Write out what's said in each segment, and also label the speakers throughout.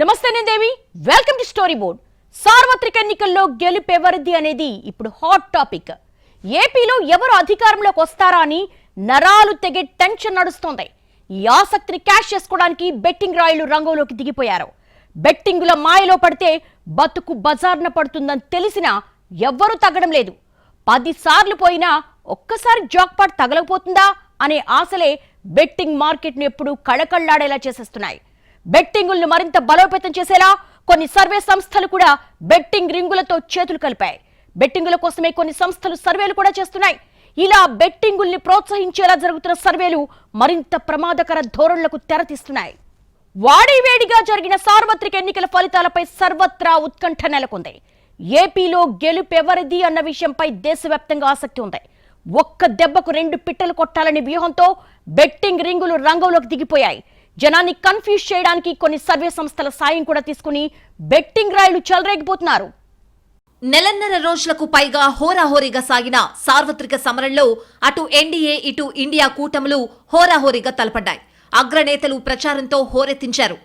Speaker 1: నమస్తే నేను Devi welcome to story board సార్వత్రిక ఎన్నికల్లో గెలుపెవరిది అనేది ఇప్పుడు హాట్ టాపిక్ ఏపీలో ఎవరు అధికారంలోకి వస్తారా అని నరాలు తెగే టెన్షన్ నడుస్తోంది. ఈ ఆసక్తిని క్యాష్ చేసుకోవడానికి బెట్టింగ్ రాయులు రంగంలోకి దిగిపోయారు. బెట్టింగుల మాయలో పడితే బతుకు బజార్న పడుతుందని తెలిసినా ఎవ్వరూ తగ్గడం లేదు. పదిసార్లు పోయినా ఒక్కసారి జాక్పాట్ తగలకపోతుందా అనే ఆశలే బెట్టింగ్ మార్కెట్ను ఎప్పుడూ కళకళ్ళాడేలా చేసేస్తున్నాయి. బెట్టింగులను మరింత బలోపేతం చేసేలా కొన్ని సర్వే సంస్థలు కూడా బెట్టింగ్ రింగులతో చేతులు కలిపాయి. బెట్టింగుల కోసమే కొన్ని సంస్థలు సర్వేలు కూడా చేస్తున్నాయి. ఇలా బెట్టింగుల్ని ప్రోత్సహించేలా జరుగుతున్న సర్వేలు మరింత ప్రమాదకర ధోరణులకు తెరతీస్తున్నాయి. వాడివేడిగా జరిగిన సార్వత్రిక ఎన్నికల ఫలితాలపై సర్వత్రా ఉత్కంఠ నెలకొంది. ఏపీలో గెలుపెవరిది అన్న విషయంపై దేశవ్యాప్తంగా ఆసక్తి ఉంది. ఒక్క దెబ్బకు రెండు పిట్టలు కొట్టాలనే వ్యూహంతో బెట్టింగ్ రింగులు రంగంలోకి దిగిపోయాయి. జనాన్ని కన్ఫ్యూజ్ చేయడానికి కొన్ని సర్వే సంస్థల సాయం కూడా తీసుకుని బెట్టింగ్ రాయులు చెలరేగిపోతున్నారు.
Speaker 2: నెలన్నర రోజులకు పైగా హోరాహోరీగా సాగిన సార్వత్రిక సమరంలో అటు ఎన్డీఏ ఇటు ఇండియా కూటములు హోరాహోరీగా తలపడ్డాయి. అగ్రనేతలు ప్రచారంతో హోరెత్తించారు.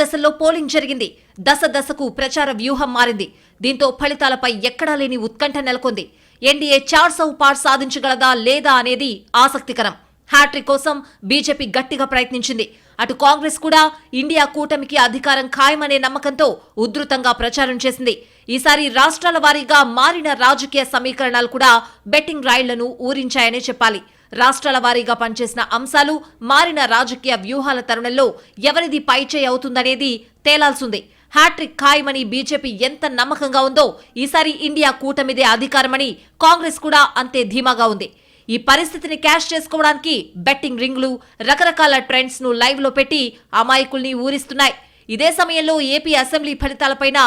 Speaker 2: దశల్లో పోలింగ్ జరిగింది. దశ దశకు ప్రచార వ్యూహం మారింది. దీంతో ఫలితాలపై ఎక్కడా లేని ఉత్కంఠ నెలకొంది. ఎన్డీఏ చార్ సౌ పార్ సాధించగలదా లేదా అనేది ఆసక్తికరం. హ్యాట్రిక్ కోసం బీజేపీ గట్టిగా ప్రయత్నించింది. అటు కాంగ్రెస్ కూడా ఇండియా కూటమికి అధికారం ఖాయమనే నమ్మకంతో ఉధృతంగా ప్రచారం చేసింది. ఈసారి రాష్ట్రాల వారీగా మారిన రాజకీయ సమీకరణాలు కూడా బెట్టింగ్ రాయిళ్ళను ఊరించాయనే చెప్పాలి. రాష్ట్రాల వారీగా పనిచేసిన అంశాలు మారిన రాజకీయ వ్యూహాల తరుణంలో ఎవరిది పైచేయి అవుతుందనేది తేలాల్సింది. హ్యాట్రిక్ ఖాయమని బీజేపీ ఎంత నమ్మకంగా ఉందో ఈసారి ఇండియా కూటమిదే అధికారమని కాంగ్రెస్ కూడా అంతే ధీమాగా ఉంది. ఈ పరిస్థితిని క్యాష్ చేసుకోవడానికి బెట్టింగ్ రింగ్లు రకరకాల ట్రెండ్స్ను లైవ్లో పెట్టి అమాయకుల్ని ఊరిస్తున్నాయి. ఇదే సమయంలో ఏపీ అసెంబ్లీ ఫలితాలపైన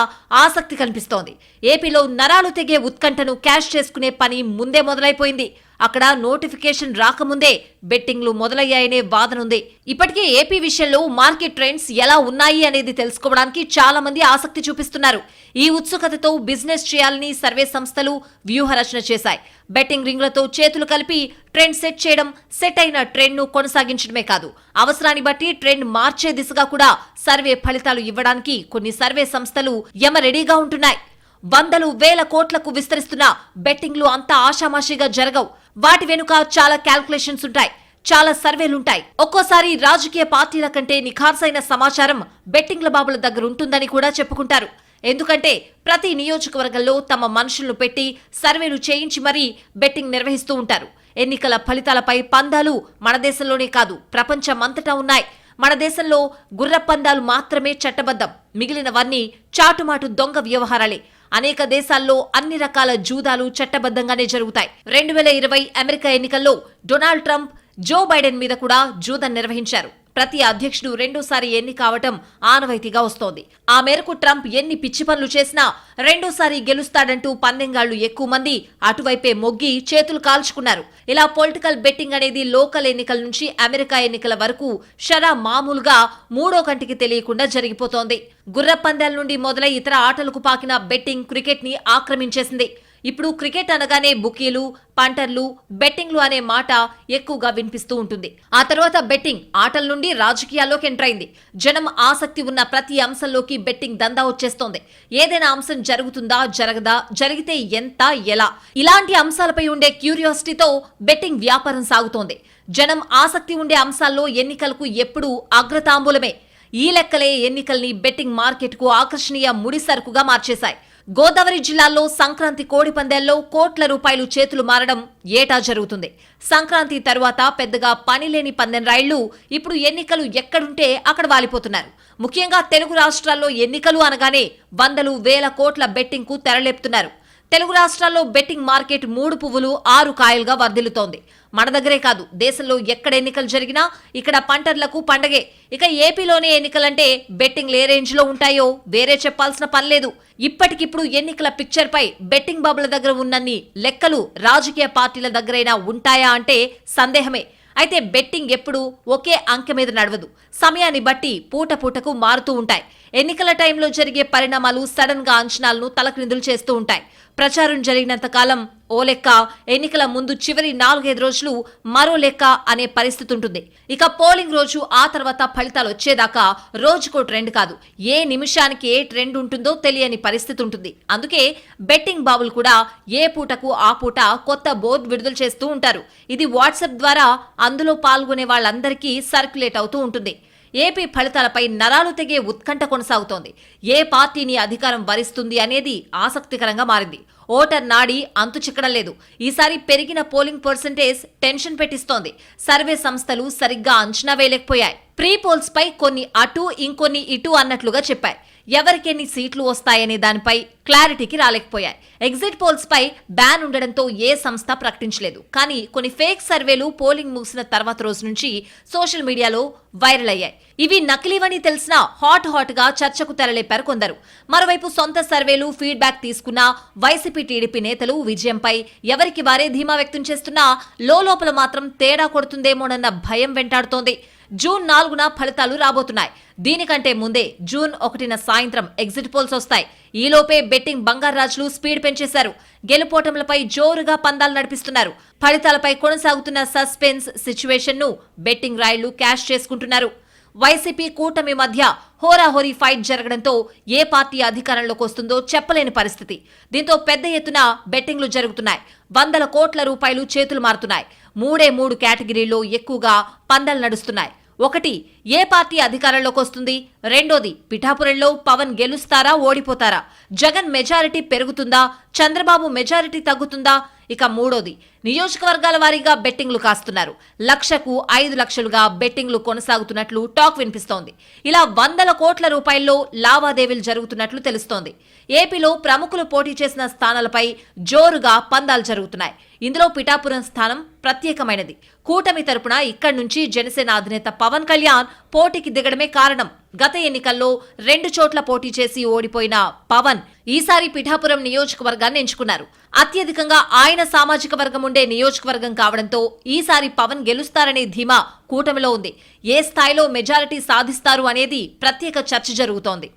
Speaker 2: ఆసక్తి కనిపిస్తోంది. ఏపీలో నరాలు తెగే ఉత్కంఠను క్యాష్ చేసుకునే పని ముందే మొదలైపోయింది. అక్కడ నోటిఫికేషన్ రాకముందే బెట్టింగ్లు మొదలయ్యాయనే వాదనుంది. ఇప్పటికే ఏపీ విషయంలో మార్కెట్ ట్రెండ్స్ ఎలా ఉన్నాయి అనేది తెలుసుకోవడానికి చాలా మంది ఆసక్తి చూపిస్తున్నారు. ఈ ఉత్సుకతతో బిజినెస్ చేయాలని సర్వే సంస్థలు వ్యూహరచన చేశాయి. బెట్టింగ్ రింగ్లతో చేతులు కలిపి ట్రెండ్ సెట్ చేయడం సెట్ అయిన ట్రెండ్ను కొనసాగించడమే కాదు. అవసరాన్ని బట్టి ట్రెండ్ మార్చే దిశగా కూడా సర్వే ఫలితాలు ఇవ్వడానికి కొన్ని సర్వే సంస్థలు యమ రెడీగా ఉంటున్నాయి. వందలు వేల కోట్లకు విస్తరిస్తున్న బెట్టింగ్లు అంత ఆషామాషిగా జరగవు. వాటి వెనుక చాలా క్యాల్కులేషన్స్ ఉంటాయి. చాలా సర్వేలుంటాయి ఒక్కోసారి రాజకీయ పార్టీల కంటే నిఖార్సైన సమాచారం బెట్టింగ్ల బాబుల దగ్గర ఉంటుందని కూడా చెప్పుకుంటారు. ఎందుకంటే ప్రతి నియోజకవర్గంలో తమ మనుషులను పెట్టి సర్వేలు చేయించి మరీ బెట్టింగ్ నిర్వహిస్తూ ఉంటారు. ఎన్నికల ఫలితాలపై పందాలు మన దేశంలోనే కాదు ప్రపంచమంతటా ఉన్నాయి. మన దేశంలో గుర్రపందాలు మాత్రమే చట్టబద్ధం. మిగిలినవన్నీ చాటుమాటు దొంగ వ్యవహారాలే. అనేక దేశాల్లో అన్ని రకాల జూదాలు చట్టబద్ధంగానే జరుగుతాయి. రెండు వేల ఇరవై అమెరికా ఎన్నికల్లో డొనాల్డ్ ట్రంప్ జో బైడెన్ మీద కూడా జూదం నిర్వహించారు. ప్రతి అధ్యక్షుడు రెండోసారి ఎన్ని కావటం ఆనవాయితీగా వస్తోంది. ఆ మేరకు ట్రంప్ ఎన్ని పిచ్చి పనులు చేసినా రెండోసారి గెలుస్తాడంటూ పందెంగాళ్ళు ఎక్కువ మంది అటువైపే మొగ్గి చేతులు కాల్చుకున్నారు. ఇలా పొలిటికల్ బెట్టింగ్ అనేది లోకల్ ఎన్నికల నుంచి అమెరికా ఎన్నికల వరకు షరా మామూలుగా మూడో కంటికి తెలియకుండా జరిగిపోతోంది. గుర్ర పందాల నుండి మొదలై ఇతర ఆటలకు పాకిన బెట్టింగ్ క్రికెట్ని ఆక్రమించేసింది. ఇప్పుడు క్రికెట్ అనగానే బుకీలు పంటర్లు బెట్టింగ్లు అనే మాట ఎక్కువగా వినిపిస్తూ ఉంటుంది. ఆ తర్వాత బెట్టింగ్ ఆటల నుండి రాజకీయాల్లోకి ఎంటర్ అయింది. జనం ఆసక్తి ఉన్న ప్రతి అంశంలోకి బెట్టింగ్ దందా వచ్చేస్తోంది. ఏదైనా అంశం జరుగుతుందా జరగదా జరిగితే ఎంత ఎలా? ఇలాంటి అంశాలపై ఉండే క్యూరియాసిటీతో బెట్టింగ్ వ్యాపారం సాగుతోంది. జనం ఆసక్తి ఉండే అంశాల్లో ఎన్నికలకు ఎప్పుడూ అగ్రతాంబూలమే. ఈ లెక్కలే ఎన్నికల్ని బెట్టింగ్ మార్కెట్కు ఆకర్షణీయ ముడి సరుకుగా మార్చేశాయి. గోదావరి జిల్లాలో సంక్రాంతి కోడి పందేల్లో కోట్ల రూపాయలు చేతులు మారడం ఏటా జరుగుతుంది. సంక్రాంతి తరువాత పెద్దగా పనిలేని పందెం రైళ్ళు ఇప్పుడు ఎన్నికలు ఎక్కడుంటే అక్కడ వాలిపోతున్నారు. ముఖ్యంగా తెలుగు రాష్ట్రాల్లో ఎన్నికలు అనగానే వందలు వేల కోట్ల బెట్టింగ్కు తెరలేపుతున్నారు. తెలుగు రాష్ట్రాల్లో బెట్టింగ్ మార్కెట్ మూడు పువ్వులు ఆరు కాయలుగా వర్ధిల్లుతోంది. మన దగ్గరే కాదు దేశంలో ఎక్కడ ఎన్నికలు జరిగినా ఇక్కడ పంటర్లకు పండగే. ఇక ఏపీలోనే ఎన్నికలంటే బెట్టింగ్లు ఏ రేంజ్లో ఉంటాయో వేరే చెప్పాల్సిన పనిలేదు ఇప్పటికిప్పుడు ఎన్నికల పిక్చర్ పై బెట్టింగ్ బాబుల దగ్గర ఉన్నన్ని లెక్కలు రాజకీయ పార్టీల దగ్గరైనా ఉంటాయా అంటే సందేహమే. అయితే బెట్టింగ్ ఎప్పుడు ఒకే అంకె మీద నడవదు. సమయాన్ని బట్టి పూట పూటకు మారుతూ ఉంటాయి. ఎన్నికల టైంలో జరిగే పరిణామాలు సడన్గా అంచనాలను తలక్రిందులు చేస్తూ ఉంటాయి. ప్రచారం జరిగినంత కాలం ఓ లెక్క ఎన్నికల ముందు చివరి నాలుగైదు రోజులు మరో లెక్క అనే పరిస్థితి ఉంటుంది. ఇక పోలింగ్ రోజు ఆ తర్వాత ఫలితాలు వచ్చేదాకా రోజుకో ట్రెండ్ కాదు. ఏ నిమిషానికి ఏ ట్రెండ్ ఉంటుందో తెలియని పరిస్థితి ఉంటుంది. అందుకే బెట్టింగ్ బాబులు కూడా ఏ పూటకు ఆ పూట కొత్త బోర్డు విడుదల చేస్తూ ఉంటారు. ఇది వాట్సాప్ ద్వారా అందులో పాల్గొనే వాళ్ళందరికీ సర్క్యులేట్ అవుతూ ఉంటుంది. ఏపీ ఫలితాలపై నరాలు తెగే ఉత్కంఠ కొనసాగుతోంది. ఏ పార్టీని అధికారం వరిస్తుంది అనేది ఆసక్తికరంగా మారింది. ఓటర్ నాడి అంతు చిక్కడం లేదు ఈసారి పెరిగిన పోలింగ్ పర్సంటేజ్ టెన్షన్ పెట్టిస్తోంది. సర్వే సంస్థలు సరిగ్గా అంచనా వేయలేకపోయాయి. ప్రీ పోల్స్ పై కొన్ని అటు ఇంకొన్ని ఇటు అన్నట్లుగా చెప్పాయి. ఎవరికెన్ని సీట్లు వస్తాయనే దానిపై క్లారిటీకి రాలేకపోయాయి. ఎగ్జిట్ పోల్స్ పై బ్యాన్ ఉండడంతో ఏ సంస్థ ప్రకటించలేదు. కానీ కొన్ని ఫేక్ సర్వేలు పోలింగ్ ముగిసిన తర్వాత రోజు నుంచి సోషల్ మీడియాలో వైరల్ అయ్యాయి. ఇవి నకిలీవని తెలిసినా హాట్ హాట్గా చర్చకు తెరలేపారు కొందరు. మరోవైపు సొంత సర్వేలు ఫీడ్బ్యాక్ తీసుకున్న వైసీపీ టీడీపీ నేతలు విజయంపై ఎవరికి వారే ధీమా వ్యక్తం చేస్తున్నా లోపల మాత్రం తేడా కొడుతుందేమోనన్న భయం వెంటాడుతోంది. జూన్ నాలుగున ఫలితాలు రాబోతున్నాయి. దీనికంటే ముందే జూన్ ఒకటిన సాయంత్రం ఎగ్జిట్ పోల్స్ వస్తాయి. ఈలోపే బెట్టింగ్ బంగారాజులు స్పీడ్ పెంచేశారు. గెలుపోటములపై జోరుగా పందాలు నడిపిస్తున్నారు. ఫలితాలపై కొనసాగుతున్న సస్పెన్స్ సిచ్యువేషన్ను బెట్టింగ్ రాయలు క్యాష్ చేసుకుంటున్నారు. వైసీపీ కూటమి మధ్య హోరాహోరీ ఫైట్ జరగడంతో ఏ పార్టీ అధికారంలోకి వస్తుందో చెప్పలేని పరిస్థితి. దీంతో పెద్ద ఎత్తున బెట్టింగ్లు జరుగుతున్నాయి. వందల కోట్ల రూపాయలు చేతులు మారుతున్నాయి. మూడే మూడు కేటగిరీల్లో ఎక్కువగా పందాలు నడుస్తున్నాయి. ఒకటి ఏ పార్టీ అధికారంలోకి వస్తుంది? రెండోది పిఠాపురంలో పవన్ గెలుస్తారా ఓడిపోతారా? జగన్ మెజారిటీ పెరుగుతుందా? చంద్రబాబు మెజారిటీ తగ్గుతుందా? ఇక మూడోది నియోజకవర్గాల వారీగా బెట్టింగ్లు కాస్తున్నారు. లక్షకు ఐదు లక్షలుగా బెట్టింగ్లు కొనసాగుతున్నట్లు టాక్ వినిపిస్తోంది. ఇలా వందల కోట్ల రూపాయల్లో లావాదేవీలు జరుగుతున్నట్లు తెలుస్తోంది. ఏపీలో ప్రముఖులు పోటీ చేసిన స్థానాలపై జోరుగా పందాలు జరుగుతున్నాయి. ఇందులో పిఠాపురం స్థానం ప్రత్యేకమైనది. కూటమి తరపున ఇక్కడి నుంచి జనసేన అధినేత పవన్ కళ్యాణ్ పోటీకి దిగడమే కారణం. గత ఎన్నికల్లో రెండు చోట్ల పోటీ చేసి ఓడిపోయిన పవన్ ఈసారి పిఠాపురం నియోజకవర్గాన్ని ఎంచుకున్నారు. అత్యధికంగా ఆయన సామాజిక వర్గం ఉండే నియోజకవర్గం కావడంతో ఈసారి పవన్ గెలుస్తారనే ధీమా కూటమిలో ఉంది. ఏ స్థాయిలో మెజారిటీ సాధిస్తారు అనేది ప్రత్యేక చర్చ జరుగుతోంది.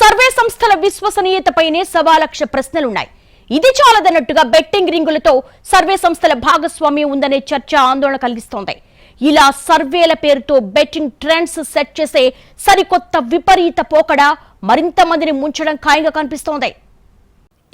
Speaker 1: సర్వే సంస్థల విశ్వసనీయతపైనే సవాలక్ష ప్రశ్నలున్నాయి. ఇది చాలదన్నట్టుగా బెట్టింగ్ రింగులతో సర్వే సంస్థల భాగస్వామ్యం ఉందనే చర్చ ఆందోళన కలిగిస్తోంది. ఇలా సర్వేల పేరుతో బెట్టింగ్ ట్రెండ్స్ సెట్ చేసే సరికొత్త విపరీత పోకడ మరింత మందిని ముంచడం ఖాయంగా కనిపిస్తోంది.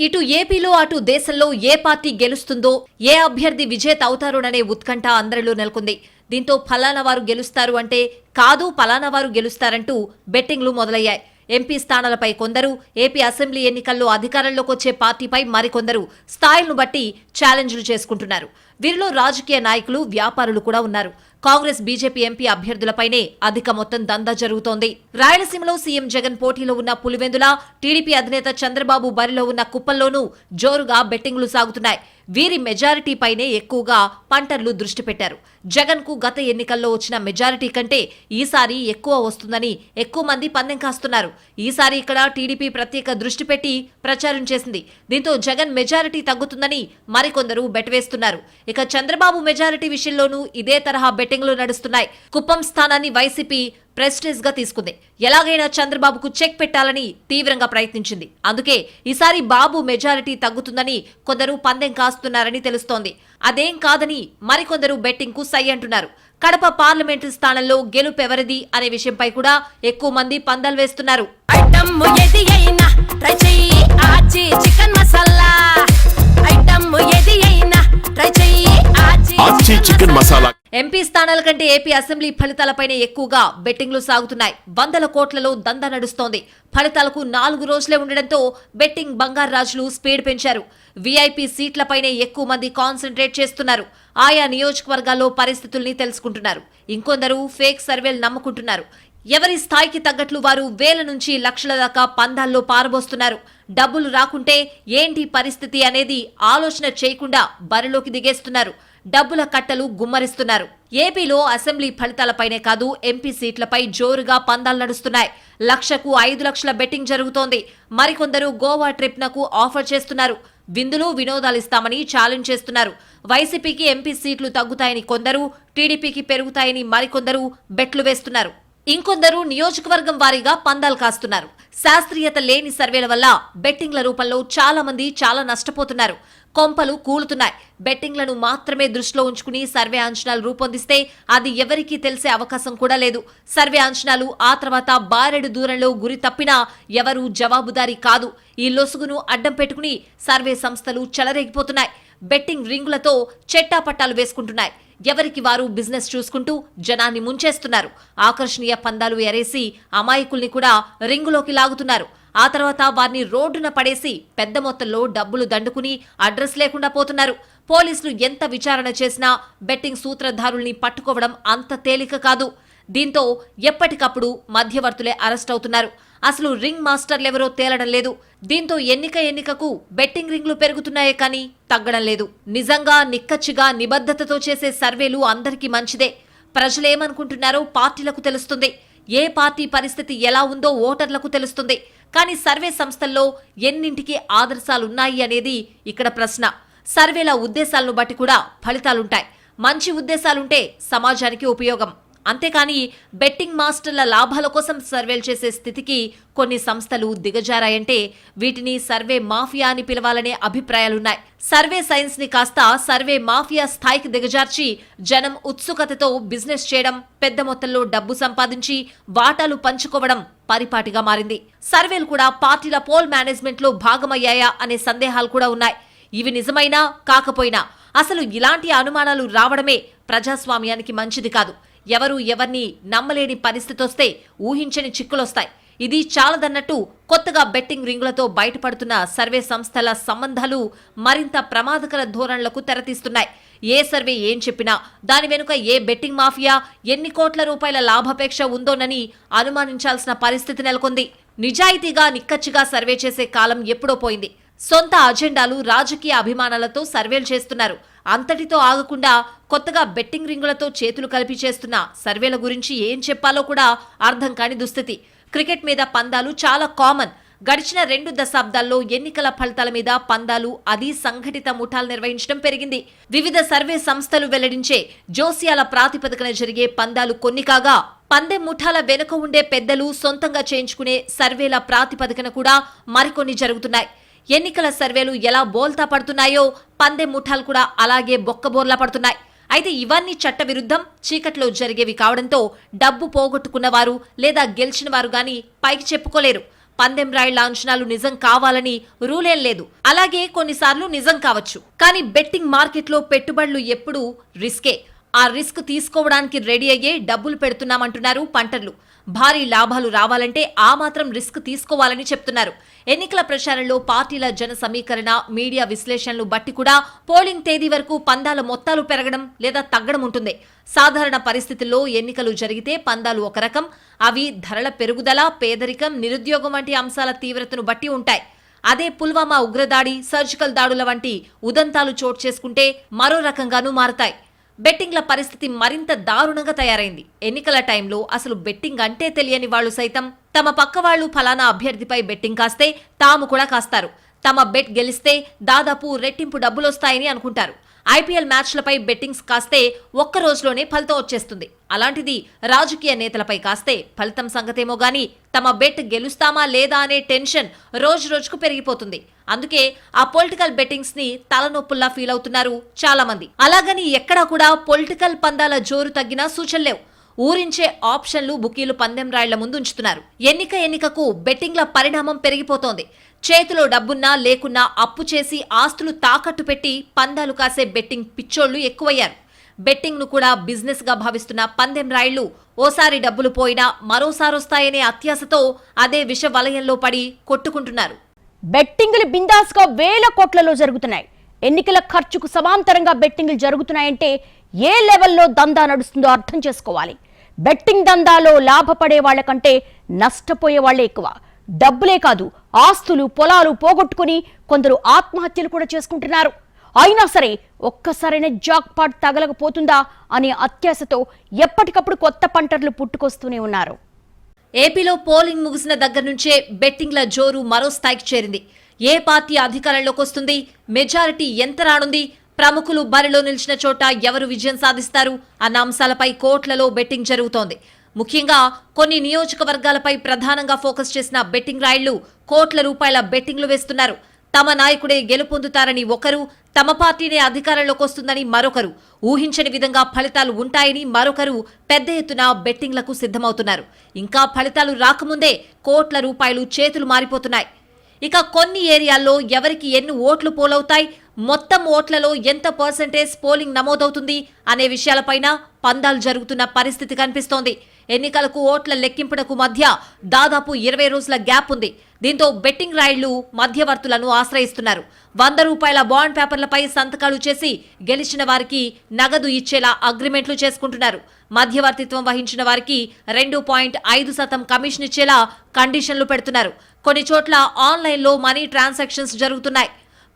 Speaker 2: ఇటు ఏపీలో అటు దేశంలో ఏ పార్టీ గెలుస్తుందో ఏ అభ్యర్థి విజేత అవుతారోననే ఉత్కంఠ అందరిలో నెలకొంది. దీంతో ఫలానా వారు గెలుస్తారు అంటే కాదు ఫలానా వారు గెలుస్తారంటూ బెట్టింగ్లు మొదలయ్యాయి. ఎంపీ స్థానాలపై కొందరు ఏపీ అసెంబ్లీ ఎన్నికల్లో అధికారంలోకి వచ్చే పార్టీపై మరికొందరు స్థాయిలను బట్టి ఛాలెంజ్లు చేసుకుంటున్నారు. వీరిలో రాజకీయ నాయకులు వ్యాపారులు కూడా ఉన్నారు. కాంగ్రెస్ బీజేపీ ఎంపీ అభ్యర్థులపైనే అధిక మొత్తం దందా జరుగుతోంది. రాయలసీమలో సీఎం జగన్ పోటీలో ఉన్న పులివెందుల టీడీపీ అధినేత చంద్రబాబు బరిలో ఉన్న కుప్పల్లోనూ జోరుగా బెట్టింగ్లు సాగుతున్నాయి. వీరి మెజారిటీ పైనే ఎక్కువగా పంటర్లు దృష్టి పెట్టారు. జగన్కు గత ఎన్నికల్లో వచ్చిన మెజారిటీ కంటే ఈసారి ఎక్కువ వస్తుందని ఎక్కువ మంది పందెం కాస్తున్నారు. ఈసారి ఇక్కడ టీడీపీ ప్రత్యేక దృష్టి పెట్టి ప్రచారం చేసింది. దీంతో జగన్ మెజారిటీ తగ్గుతుందని మరికొందరు బెట్ వేస్తున్నారు ఇక చంద్రబాబు మెజారిటీ విషయంలోనూ ఇదే తరహా బెట్టింగ్లు నడుస్తున్నాయి. కుప్పం స్థానాన్ని వైసీపీ ప్రెస్టేజ్గా తీసుకుంది. ఎలాగైనా చంద్రబాబుకు చెక్ పెట్టాలని తీవ్రంగా ప్రయత్నించింది. అందుకే ఈసారి బాబు మెజారిటీ తగ్గుతుందని కొందరు పందెం కాస్తున్నారని తెలుస్తోంది. అదేం కాదని మరికొందరు బెట్టింగ్కు సై అంటున్నారు. కడప పార్లమెంటు స్థానంలో గెలుపెవరిది అనే విషయంపై కూడా ఎక్కువ మంది పందాలు వేస్తున్నారు.
Speaker 3: Chicken
Speaker 4: chicken masala.
Speaker 2: ఎంపీ స్థానాల కంటే ఏపీ అసెంబ్లీ ఫలితాలపైనే ఎక్కువగా బెట్టింగ్లు సాగుతున్నాయి. వందల కోట్లలో దందా నడుస్తోంది. ఫలితాలకు నాలుగు రోజులే ఉండడంతో బెట్టింగ్ బంగారు రాజులు స్పీడ్ పెంచారు. వీఐపీ సీట్లపైనే ఎక్కువ మంది కాన్సన్ట్రేట్ చేస్తున్నారు. ఆయా నియోజకవర్గాల్లో పరిస్థితుల్ని తెలుసుకుంటున్నారు. ఇంకొందరు ఫేక్ సర్వేలు నమ్ముకుంటున్నారు. ఎవరి స్థాయికి తగ్గట్లు వారు వేల నుంచి లక్షల దాకా పందాల్లో పారబోస్తున్నారు. డబ్బులు రాకుంటే ఏంటి పరిస్థితి అనేది ఆలోచన చేయకుండా బరిలోకి దిగేస్తున్నారు. డబ్బుల కట్టలు గుమ్మరిస్తున్నారు. ఏపీలో అసెంబ్లీ ఫలితాలపైనే కాదు ఎంపీ సీట్లపై జోరుగా పందాలు నడుస్తున్నాయి. లక్షకు ఐదు లక్షల బెట్టింగ్ జరుగుతోంది. మరికొందరు గోవా ట్రిప్ నకు ఆఫర్ చేస్తున్నారు. విందులు వినోదాలు ఇస్తామని ఛాలెంజ్ చేస్తున్నారు. వైసీపీకి ఎంపీ సీట్లు తగ్గుతాయని కొందరు టీడీపీకి పెరుగుతాయని మరికొందరు బెట్లు వేస్తున్నారు. ఇంకొందరు నియోజకవర్గం వారీగా పందాలు కాస్తున్నారు. శాస్త్రీయత లేని సర్వేల వల్ల బెట్టింగ్ల రూపంలో చాలా మంది చాలా నష్టపోతున్నారు. కొంపలు కూలుతున్నాయి. బెట్టింగ్లను మాత్రమే దృష్టిలో ఉంచుకుని సర్వే అంచనాలు రూపొందిస్తే అది ఎవరికీ తెలిసే అవకాశం కూడా లేదు. సర్వే అంచనాలు ఆ తర్వాత బారెడు దూరంలో గురి తప్పినా ఎవరూ జవాబుదారీ కాదు. ఈ లొసుగును అడ్డం పెట్టుకుని సర్వే సంస్థలు చెలరేగిపోతున్నాయి. బెట్టింగ్ రింగులతో చెట్టాపట్టాలు వేసుకుంటున్నాయి. ఎవరికి వారు బిజినెస్ చూసుకుంటూ జనాన్ని ముంచేస్తున్నారు. ఆకర్షణీయ పందాలు ఎరేసి అమాయకుల్ని కూడా రింగులోకి లాగుతున్నారు. ఆ తర్వాత వారిని రోడ్డున పడేసి పెద్ద మొత్తంలో డబ్బులు దండుకుని అడ్రస్ లేకుండా పోతున్నారు. పోలీసులు ఎంత విచారణ చేసినా బెట్టింగ్ సూత్రధారుల్ని పట్టుకోవడం అంత తేలిక కాదు. దీంతో ఎప్పటికప్పుడు మధ్యవర్తులే అరెస్ట్ అవుతున్నారు. అసలు రింగ్ మాస్టర్లెవరో తేలడం లేదు. దీంతో ఎన్నిక ఎన్నికకు బెట్టింగ్ రింగ్లు పెరుగుతున్నాయే కానీ తగ్గడం లేదు. నిజంగా నిక్కచ్చిగా నిబద్ధతతో చేసే సర్వేలు అందరికీ మంచిదే. ప్రజలేమనుకుంటున్నారో పార్టీలకు తెలుస్తుంది. ఏ పార్టీ పరిస్థితి ఎలా ఉందో ఓటర్లకు తెలుస్తుంది. కానీ సర్వే సంస్థల్లో ఎన్నింటికి ఆదర్శాలున్నాయి అనేది ఇక్కడ ప్రశ్న. సర్వేల ఉద్దేశాలను బట్టి కూడా ఫలితాలుంటాయి. మంచి ఉద్దేశాలుంటే సమాజానికి ఉపయోగం. అంతేకాని బెట్టింగ్ మాస్టర్ల లాభాల కోసం సర్వేలు చేసే స్థితికి కొన్ని సంస్థలు దిగజారాయంటే వీటిని సర్వే మాఫియా అని పిలవాలనే అభిప్రాయాలున్నాయి. సర్వే సైన్స్ని కాస్త సర్వే మాఫియా స్థాయికి దిగజార్చి జనం ఉత్సుకతతో బిజినెస్ చేయడం పెద్ద మొత్తంలో డబ్బు సంపాదించి వాటాలు పంచుకోవడం పరిపాటిగా మారింది. సర్వేలు కూడా పార్టీల పోల్ మేనేజ్మెంట్లో భాగమయ్యాయా అనే సందేహాలు కూడా ఉన్నాయి. ఇవి నిజమైనా కాకపోయినా అసలు ఇలాంటి అనుమానాలు రావడమే ప్రజాస్వామ్యానికి మంచిది కాదు. ఎవరు ఎవరిని నమ్మలేని పరిస్థితి వస్తే ఊహించని చిక్కులొస్తాయి. ఇది చాలదన్నట్టు కొత్తగా బెట్టింగ్ రింగులతో బయటపడుతున్న సర్వే సంస్థల సంబంధాలు మరింత ప్రమాదకర ధోరణులకు తెరతీస్తున్నాయి. ఏ సర్వే ఏం చెప్పినా దాని వెనుక ఏ బెట్టింగ్ మాఫియా ఎన్ని కోట్ల రూపాయల లాభాపేక్ష ఉందోనని అనుమానించాల్సిన పరిస్థితి నెలకొంది. నిజాయితీగా నిక్కచ్చిగా సర్వే చేసే కాలం ఎప్పుడో పోయింది. సొంత అజెండాలు రాజకీయ అభిమానాలతో సర్వేలు చేస్తున్నారు. అంతటితో ఆగకుండా కొత్తగా బెట్టింగ్ రింగులతో చేతులు కలిపి చేస్తున్న సర్వేల గురించి ఏం చెప్పాలో కూడా అర్థం కాని దుస్థితి. క్రికెట్ మీద పందాలు చాలా కామన్. గడిచిన రెండు దశాబ్దాల్లో ఎన్నికల ఫలితాల మీద పందాలు అది సంఘటిత ముఠాలు నిర్వహించడం పెరిగింది. వివిధ సర్వే సంస్థలు వెల్లడించే జోసియాల ప్రాతిపదికన జరిగే పందాలు కొన్ని కాగా పందె ముఠాల వెనుక ఉండే పెద్దలు సొంతంగా చేయించుకునే సర్వేల ప్రాతిపదికన కూడా మరికొన్ని జరుగుతున్నాయి. ఎన్నికల సర్వేలు ఎలా బోల్తా పడుతున్నాయో పందె ముఠాలు కూడా అలాగే బొక్కబోర్లా పడుతున్నాయి. అయితే ఇవన్నీ చట్ట విరుద్ధం చీకట్లో జరిగేవి కావడంతో డబ్బు పోగొట్టుకున్నవారు లేదా గెలిచిన వారు గాని పైకి చెప్పుకోలేరు. పందెం రాయిళ్ళ అంచనాలు నిజం కావాలని రూలేం లేదు. అలాగే కొన్నిసార్లు నిజం కావచ్చు. కానీ బెట్టింగ్ మార్కెట్లో పెట్టుబడులు ఎప్పుడూ రిస్కే. ఆ రిస్క్ తీసుకోవడానికి రెడీ అయ్యే డబ్బులు పెడుతున్నామంటున్నారు పంటర్లు. భారీ లాభాలు రావాలంటే ఆ మాత్రం రిస్క్ తీసుకోవాలని చెప్తున్నారు. ఎన్నికల ప్రచారంలో పార్టీల జన సమీకరణ మీడియా విశ్లేషణలు బట్టి కూడా పోలింగ్ తేదీ వరకు పందాల మొత్తాలు పెరగడం లేదా తగ్గడం ఉంటుంది. సాధారణ పరిస్థితుల్లో ఎన్నికలు జరిగితే పందాలు ఒక రకం అవి ధరల పెరుగుదల పేదరికం నిరుద్యోగం వంటి అంశాల తీవ్రతను బట్టి ఉంటాయి. అదే పుల్వామా ఉగ్రదాడి సర్జికల్ దాడుల వంటి ఉదంతాలు చోటు చేసుకుంటే మరో రకంగానూ మారతాయి. బెట్టింగ్ల పరిస్థితి మరింత దారుణంగా తయారైంది. ఎన్నికల టైంలో అసలు బెట్టింగ్ అంటే తెలియని వాళ్ళు సైతం తమ పక్క వాళ్ళు ఫలానా అభ్యర్థిపై బెట్టింగ్ కాస్తే తాము కూడా కాస్తారు. తమ బెట్ గెలిస్తే దాదాపు రెట్టింపు డబ్బులొస్తాయని అనుకుంటారు. ఐపీఎల్ మ్యాచ్లపై బెట్టింగ్స్ కాస్తే ఒక్క రోజులోనే ఫలితం వచ్చేస్తుంది. అలాంటిది రాజకీయ నేతలపై కాస్తే ఫలితం సంగతేమో గాని తమ బెట్ గెలుస్తామా లేదా అనే టెన్షన్ రోజు రోజుకు పెరిగిపోతుంది. అందుకే ఆ పొలిటికల్ బెట్టింగ్స్ని తలనొప్పుల్లా ఫీల్ అవుతున్నారు చాలా మంది అలాగని ఎక్కడా కూడా పొలిటికల్ పందాల జోరు తగ్గినా సూచనలేవు ఊరించే ఆప్షన్లు బుకీలు పందెం రాళ్ళ ముందు ఉంచుతున్నారు. ఎన్నిక ఎన్నికకు బెట్టింగ్ల పరిణామం పెరిగిపోతోంది. చేతిలో డబ్బున్నా లేకున్నా అప్పు చేసి ఆస్తులు తాకట్టు పెట్టి పందాలు కాసే బెట్టింగ్ పిచ్చోళ్ళు ఎక్కువయ్యారు. బెట్టింగ్ను కూడా బిజినెస్గా భావిస్తున్న పందెం రాయిళ్ళు ఓసారి డబ్బులు పోయినా మరోసారొస్తాయనే అత్యాశతో అదే విష వలయంలో పడి కొట్టుకుంటున్నారు.
Speaker 1: బెట్టింగులు బిందాస్గా వేల కోట్లలో జరుగుతున్నాయి. ఎన్నికల ఖర్చుకు సమాంతరంగా బెట్టింగులు జరుగుతున్నాయంటే ఏ లెవెల్లో దందా నడుస్తుందో అర్థం చేసుకోవాలి. బెట్టింగ్ దందాలో లాభపడే వాళ్ళకంటే నష్టపోయే వాళ్ళే ఎక్కువ. డబ్బులే కాదు ఆస్తులు పొలాలు పోగొట్టుకుని కొందరు ఆత్మహత్యలు కూడా చేసుకుంటున్నారు. అయినా సరే ఒక్కసారైనా జాక్ పాట్ తగలకపోతుందా అనే అత్యాశతో ఎప్పటికప్పుడు కొత్త పంటర్లు పుట్టుకొస్తూనే ఉన్నారు.
Speaker 2: ఏపీలో పోలింగ్ ముగిసిన దగ్గర నుంచే బెట్టింగ్ల జోరు మరో స్థాయికి చేరింది. ఏ పార్టీ అధికారంలోకి వస్తుంది? మెజారిటీ ఎంత రానుంది? ప్రముఖులు బరిలో నిలిచిన చోట ఎవరు విజయం సాధిస్తారు? అన్న అంశాలపై కోట్లలో బెట్టింగ్ జరుగుతోంది. ముఖ్యంగా కొన్ని నియోజకవర్గాలపై ప్రధానంగా ఫోకస్ చేసిన బెట్టింగ్ రాయిళ్ళు కోట్ల రూపాయల బెట్టింగ్లు వేస్తున్నారు. తమ నాయకుడే గెలుపొందుతారని ఒకరు తమ పార్టీనే అధికారంలోకి వస్తుందని మరొకరు. ఊహించని విధంగా ఫలితాలు ఉంటాయని మరొకరు పెద్ద ఎత్తున బెట్టింగ్లకు సిద్ధమవుతున్నారు. ఇంకా ఫలితాలు రాకముందే కోట్ల రూపాయలు చేతులు మారిపోతున్నాయి. ఇక కొన్ని ఏరియాల్లో ఎవరికి ఎన్ని ఓట్లు పోలవుతాయి మొత్తం ఓట్లలో ఎంత పర్సెంటేజ్ పోలింగ్ నమోదవుతుంది అనే విషయాలపైన పందాలు జరుగుతున్న పరిస్థితి కనిపిస్తోంది. ఎన్నికలకు ఓట్ల లెక్కింపునకు మధ్య దాదాపు ఇరవై రోజుల గ్యాప్ ఉంది. దీంతో బెట్టింగ్ రాయిళ్ళు మధ్యవర్తులను ఆశ్రయిస్తున్నారు. వంద రూపాయల బాండ్ పేపర్లపై సంతకాలు చేసి గెలిచిన వారికి నగదు ఇచ్చేలా అగ్రిమెంట్లు చేసుకుంటున్నారు. మధ్యవర్తిత్వం వహించిన వారికి రెండు పాయింట్ ఐదు శాతం కమిషన్ ఇచ్చేలా కండిషన్లు పెడుతున్నారు. కొన్ని చోట్ల ఆన్లైన్లో మనీ ట్రాన్సాక్షన్స్ జరుగుతున్నాయి.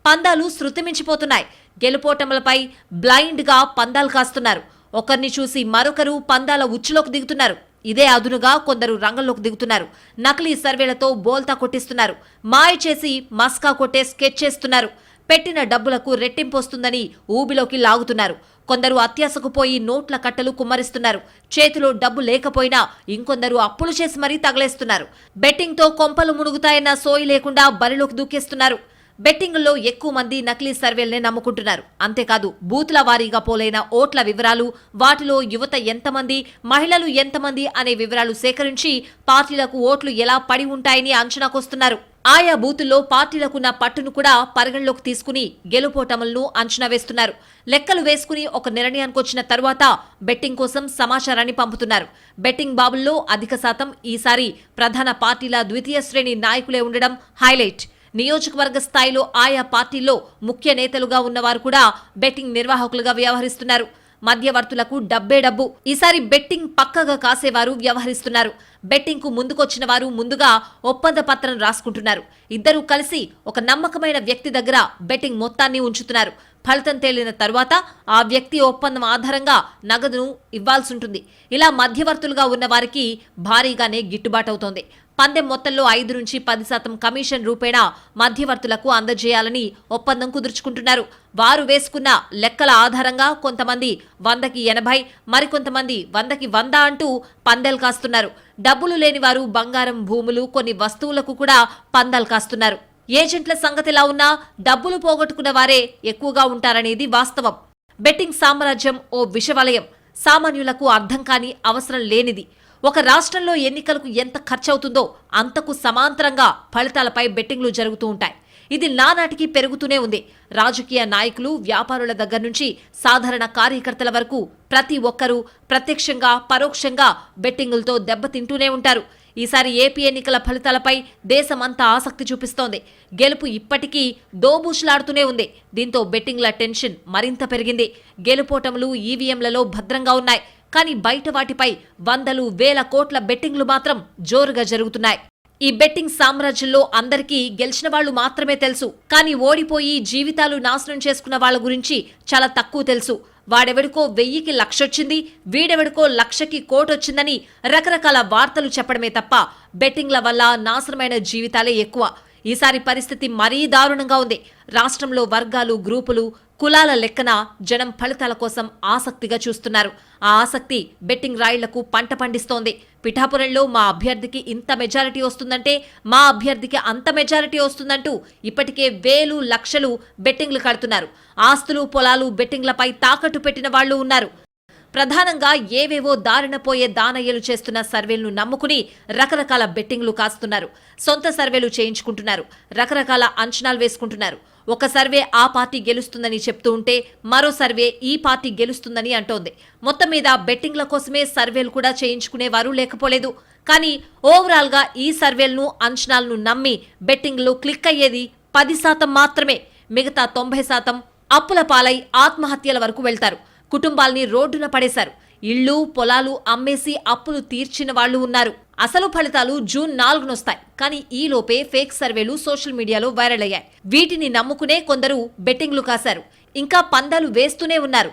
Speaker 2: పందాలు శృతిమించిపోతున్నాయి. గెలుపోటములపై బ్లైండ్గా పందాలు కాస్తున్నారు. ఒకరిని చూసి మరొకరు పందాల ఉచ్చులోకి దిగుతున్నారు. ఇదే అదునుగా కొందరు రంగంలోకి దిగుతున్నారు. నకిలీ సర్వేలతో బోల్తా కొట్టిస్తున్నారు. మాయ చేసి మస్కా కొట్టే స్కెచ్ చేస్తున్నారు. పెట్టిన డబ్బులకు రెట్టింపు వస్తుందని ఊబిలోకి లాగుతున్నారు. కొందరు అత్యాశకు పోయి నోట్ల కట్టలు కుమ్మరిస్తున్నారు. చేతిలో డబ్బు లేకపోయినా ఇంకొందరు అప్పులు చేసి మరీ తగలేస్తున్నారు. బెట్టింగ్తో కొంపలు మునుగుతాయన్న సోయి లేకుండా బరిలోకి దూకేస్తున్నారు. బెట్టింగుల్లో ఎక్కువ మంది నకిలీ సర్వేల్నే నమ్ముకుంటున్నారు. అంతేకాదు బూత్ల వారీగా పోలైన ఓట్ల వివరాలు వాటిలో యువత ఎంతమంది మహిళలు ఎంతమంది అనే వివరాలు సేకరించి పార్టీలకు ఓట్లు ఎలా పడి ఉంటాయని అంచనాకొస్తున్నారు. ఆయా బూతుల్లో పార్టీలకున్న పట్టును కూడా పరిగణలోకి తీసుకుని గెలుపోటములను అంచనా వేస్తున్నారు. లెక్కలు వేసుకుని ఒక నిర్ణయానికి వచ్చిన తర్వాత బెట్టింగ్ కోసం సమాచారాన్ని పంపుతున్నారు. బెట్టింగ్ బాబుల్లో అధిక శాతం ఈసారి ప్రధాన పార్టీల ద్వితీయ శ్రేణి నాయకులే ఉండడం హైలైట్. నియోజకవర్గ స్థాయిలో ఆయా పార్టీల్లో ముఖ్య నేతలుగా ఉన్నవారు కూడా బెట్టింగ్ నిర్వాహకులుగా వ్యవహరిస్తున్నారు. మధ్యవర్తులకు డబ్బే డబ్బు. ఈసారి బెట్టింగ్ పక్కగా కాసేవారు వ్యవహరిస్తున్నారు. బెట్టింగ్కు ముందుకొచ్చిన వారు ముందుగా ఒప్పంద పత్రం రాసుకుంటున్నారు. ఇద్దరూ కలిసి ఒక నమ్మకమైన వ్యక్తి దగ్గర బెట్టింగ్ మొత్తాన్ని ఉంచుతున్నారు. ఫలితం తేలిన తరువాత ఆ వ్యక్తి ఒప్పందం ఆధారంగా నగదును ఇవ్వాల్సి ఉంటుంది ఇలా మధ్యవర్తులుగా ఉన్న వారికి భారీగానే గిట్టుబాటు అవుతోంది పందెం మొత్తంలో ఐదు నుంచి పది శాతం కమిషన్ రూపేణా మధ్యవర్తులకు అందజేయాలని ఒప్పందం కుదుర్చుకుంటున్నారు. వారు వేసుకున్న లెక్కల ఆధారంగా కొంతమంది వందకి ఎనభై మరికొంతమంది వందకి వంద అంటూ పందెలు కాస్తున్నారు. డబ్బులు లేని వారు బంగారం భూములు కొన్ని వస్తువులకు కూడా పందాలు కాస్తున్నారు. ఏజెంట్ల సంగతిలా ఉన్నా డబ్బులు పోగొట్టుకున్న వారే ఎక్కువగా ఉంటారనేది వాస్తవం. బెట్టింగ్ సామ్రాజ్యం ఓ విషవలయం. సామాన్యులకు అర్థం కాని అవసరం లేనిది. ఒక రాష్ట్రంలో ఎన్నికలకు ఎంత ఖర్చవుతుందో అంతకు సమాంతరంగా ఫలితాలపై బెట్టింగ్లు జరుగుతూ ఉంటాయి. ఇది నానాటికి పెరుగుతూనే ఉంది. రాజకీయ నాయకులు వ్యాపారుల దగ్గర నుంచి సాధారణ కార్యకర్తల వరకు ప్రతి ఒక్కరూ ప్రత్యక్షంగా పరోక్షంగా బెట్టింగులతో దెబ్బతింటూనే ఉంటారు. ఈసారి ఏపీ ఎన్నికల ఫలితాలపై దేశమంతా ఆసక్తి చూపిస్తోంది. గెలుపు ఇప్పటికీ దోబూషులాడుతూనే ఉంది. దీంతో బెట్టింగ్ల టెన్షన్ మరింత పెరిగింది. గెలుపోటములు ఈవీఎంలలో భద్రంగా ఉన్నాయి. కానీ బయట వాటిపై వందలు వేల కోట్ల బెట్టింగ్లు మాత్రం జోరుగా జరుగుతున్నాయి. ఈ బెట్టింగ్ సామ్రాజ్యంలో అందరికీ గెలిచిన వాళ్ళు మాత్రమే తెలుసు. కానీ ఓడిపోయి జీవితాలు నాశనం చేసుకున్న వాళ్ళ గురించి చాలా తక్కువ తెలుసు. వాడెవడికో వెయ్యికి లక్షొచ్చింది వీడెవడికో లక్షకి కోటొచ్చిందని రకరకాల వార్తలు చెప్పడమే తప్ప బెట్టింగ్ల వల్ల నాశనమైన జీవితాలే ఎక్కువ. ఈసారి పరిస్థితి మరీ దారుణంగా ఉంది. రాష్ట్రంలో వర్గాలు గ్రూపులు కులాల లెక్కన జనం ఫలితాల కోసం ఆసక్తిగా చూస్తున్నారు. ఆ ఆసక్తి బెట్టింగ్ రాయిళ్ళకు పంట పండిస్తోంది. పిఠాపురంలో మా అభ్యర్థికి ఇంత మెజారిటీ వస్తుందంటే మా అభ్యర్థికి అంత మెజారిటీ వస్తుందంటూ ఇప్పటికే వేలు లక్షలు బెట్టింగ్లు కడుతున్నారు. ఆస్తులు పొలాలు బెట్టింగ్లపై తాకట్టు పెట్టిన వాళ్ళు ఉన్నారు. ప్రధానంగా ఏవేవో దారినపోయే దానయ్యలు చేస్తున్న సర్వేలను నమ్ముకుని రకరకాల బెట్టింగ్లు కాస్తున్నారు. సొంత సర్వేలు చేయించుకుంటున్నారు. రకరకాల అంచనాలు వేసుకుంటున్నారు. ఒక సర్వే ఆ పార్టీ గెలుస్తుందని చెప్తూ ఉంటే మరో సర్వే ఈ పార్టీ గెలుస్తుందని అంటోంది. మొత్తం మీద బెట్టింగ్ల కోసమే సర్వేలు కూడా చేయించుకునేవారు లేకపోలేదు. కానీ ఓవరాల్గా ఈ సర్వేలను అంచనాలను నమ్మి బెట్టింగ్లు క్లిక్ అయ్యేది పది శాతం మాత్రమే. మిగతా తొంభై శాతం అప్పుల పాలై ఆత్మహత్యల వరకు వెళ్తారు. కుటుంబాల్ని రోడ్డున పడేశారు. ఇళ్ళు పొలాలు అమ్మేసి అప్పులు తీర్చిన వాళ్ళు ఉన్నారు. అసలు ఫలితాలు జూన్ నాలుగునొస్తాయి కానీ ఈ లోపే ఫేక్ సర్వేలు సోషల్ మీడియాలో వైరల్ అయ్యాయి. వీటిని నమ్ముకునే కొందరు బెట్టింగ్లు కాశారు. ఇంకా పందాలు వేస్తూనే ఉన్నారు.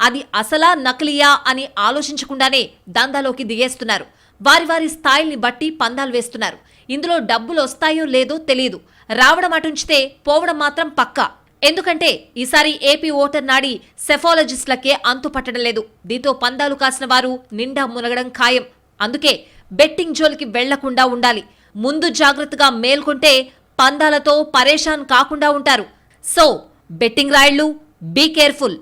Speaker 2: అది అసలా నకిలియా అని ఆలోచించకుండానే దందాలోకి దిగేస్తున్నారు. వారి వారి స్థాయిల్ని బట్టి పందాలు వేస్తున్నారు. ఇందులో డబ్బులు వస్తాయో లేదో తెలియదు రావడం అటుంచితే పోవడం మాత్రం పక్కా. ఎందుకంటే ఈసారి ఏపీ ఓటర్ నాడి సెఫాలజిస్టులకే అంతు పట్టడం లేదు. దీంతో పందాలు కాసిన వారు నిండా మునగడం ఖాయం. అందుకే బెట్టింగ్ జోలికి వెళ్ళకుండా ఉండాలి. ముందు జాగ్రత్తగా మేల్కొంటే పందాలతో పరేషాన్ కాకుండా ఉంటారు. సో బెట్టింగ్ రాయిళ్ళు బీ కేర్ఫుల్.